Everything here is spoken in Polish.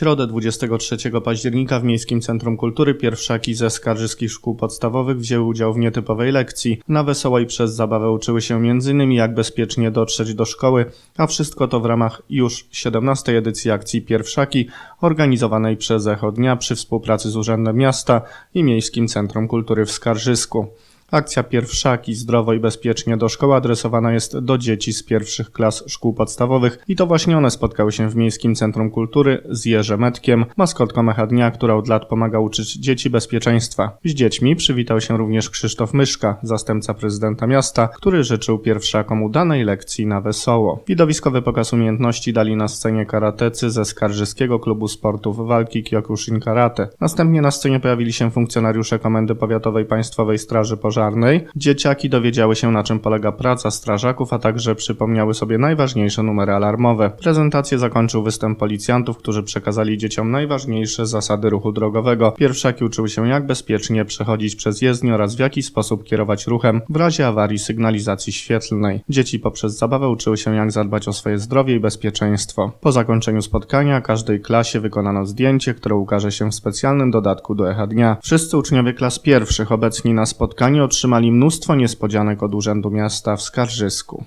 środę 23 października w Miejskim Centrum Kultury pierwszaki ze skarżyskich szkół podstawowych wzięły udział w nietypowej lekcji. Na wesołej przez zabawę uczyły się m.in. jak bezpiecznie dotrzeć do szkoły, a wszystko to w ramach już 17 edycji akcji Pierwszaki organizowanej przez Echo Dnia przy współpracy z Urzędem Miasta i Miejskim Centrum Kultury w Skarżysku. Akcja Pierwszaki zdrowo i bezpiecznie do szkoły adresowana jest do dzieci z pierwszych klas szkół podstawowych i to właśnie one spotkały się w Miejskim Centrum Kultury z Jerzem Metkiem, maskotką Echa Dnia, która od lat pomaga uczyć dzieci bezpieczeństwa. Z dziećmi przywitał się również Krzysztof Myszka, zastępca prezydenta miasta, który życzył pierwszakom udanej lekcji na wesoło. Widowiskowy pokaz umiejętności dali na scenie karatecy ze Skarżyskiego Klubu Sportów Walki Kyokushin Karate. Następnie na scenie pojawili się funkcjonariusze Komendy Powiatowej Państwowej Straży Pożarnej. Dzieciaki dowiedziały się na czym polega praca strażaków, a także przypomniały sobie najważniejsze numery alarmowe. Prezentację zakończył występ policjantów, którzy przekazali dzieciom najważniejsze zasady ruchu drogowego. Pierwszaki uczyły się jak bezpiecznie przechodzić przez jezdnię oraz w jaki sposób kierować ruchem w razie awarii sygnalizacji świetlnej. Dzieci poprzez zabawę uczyły się jak zadbać o swoje zdrowie i bezpieczeństwo. Po zakończeniu spotkania każdej klasie wykonano zdjęcie, które ukaże się w specjalnym dodatku do Echa Dnia. Wszyscy uczniowie klas pierwszych obecni na spotkaniu otrzymali mnóstwo niespodzianek od Urzędu Miasta w Skarżysku.